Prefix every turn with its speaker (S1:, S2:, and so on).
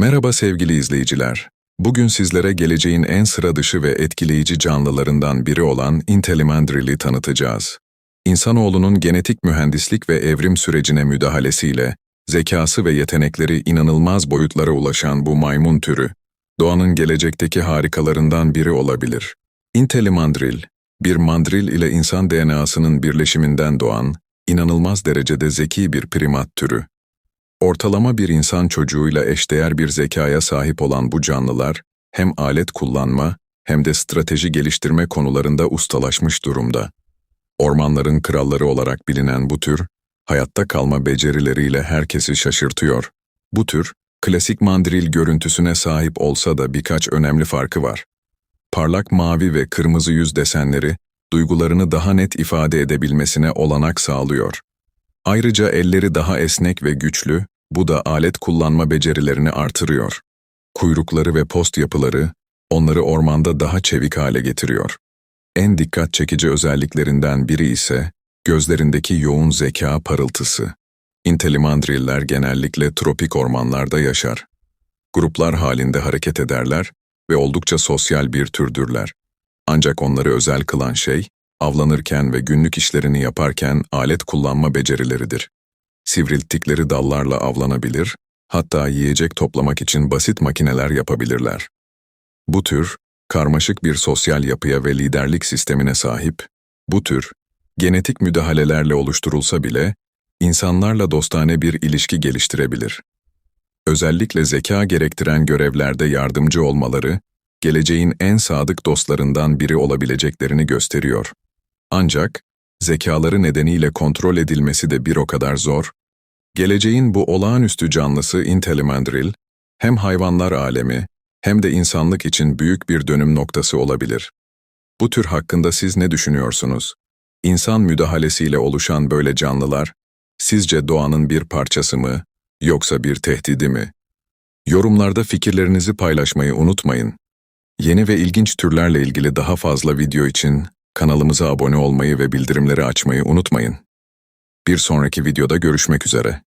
S1: Merhaba sevgili izleyiciler. Bugün sizlere geleceğin en sıra dışı ve etkileyici canlılarından biri olan Intellimandril'i tanıtacağız. İnsanoğlunun genetik mühendislik ve evrim sürecine müdahalesiyle, zekası ve yetenekleri inanılmaz boyutlara ulaşan bu maymun türü, doğanın gelecekteki harikalarından biri olabilir. Intellimandril, bir mandril ile insan DNA'sının birleşiminden doğan, inanılmaz derecede zeki bir primat türü. Ortalama bir insan çocuğuyla eşdeğer bir zekaya sahip olan bu canlılar, hem alet kullanma hem de strateji geliştirme konularında ustalaşmış durumda. Ormanların kralları olarak bilinen bu tür, hayatta kalma becerileriyle herkesi şaşırtıyor. Bu tür, klasik mandril görüntüsüne sahip olsa da birkaç önemli farkı var. Parlak mavi ve kırmızı yüz desenleri, duygularını daha net ifade edebilmesine olanak sağlıyor. Ayrıca elleri daha esnek ve güçlü, bu da alet kullanma becerilerini artırıyor. Kuyrukları ve post yapıları, onları ormanda daha çevik hale getiriyor. En dikkat çekici özelliklerinden biri ise, gözlerindeki yoğun zeka parıltısı. Intellimandriller genellikle tropik ormanlarda yaşar. Gruplar halinde hareket ederler ve oldukça sosyal bir türdürler. Ancak onları özel kılan şey, avlanırken ve günlük işlerini yaparken alet kullanma becerileridir. Sivrilttikleri dallarla avlanabilir, hatta yiyecek toplamak için basit makineler yapabilirler. Bu tür, karmaşık bir sosyal yapıya ve liderlik sistemine sahip, bu tür, genetik müdahalelerle oluşturulsa bile, insanlarla dostane bir ilişki geliştirebilir. Özellikle zeka gerektiren görevlerde yardımcı olmaları, geleceğin en sadık dostlarından biri olabileceklerini gösteriyor. Ancak, zekaları nedeniyle kontrol edilmesi de bir o kadar zor. Geleceğin bu olağanüstü canlısı Intellimandril, hem hayvanlar alemi hem de insanlık için büyük bir dönüm noktası olabilir. Bu tür hakkında siz ne düşünüyorsunuz? İnsan müdahalesiyle oluşan böyle canlılar, sizce doğanın bir parçası mı, yoksa bir tehdidi mi? Yorumlarda fikirlerinizi paylaşmayı unutmayın. Yeni ve ilginç türlerle ilgili daha fazla video için kanalımıza abone olmayı ve bildirimleri açmayı unutmayın. Bir sonraki videoda görüşmek üzere.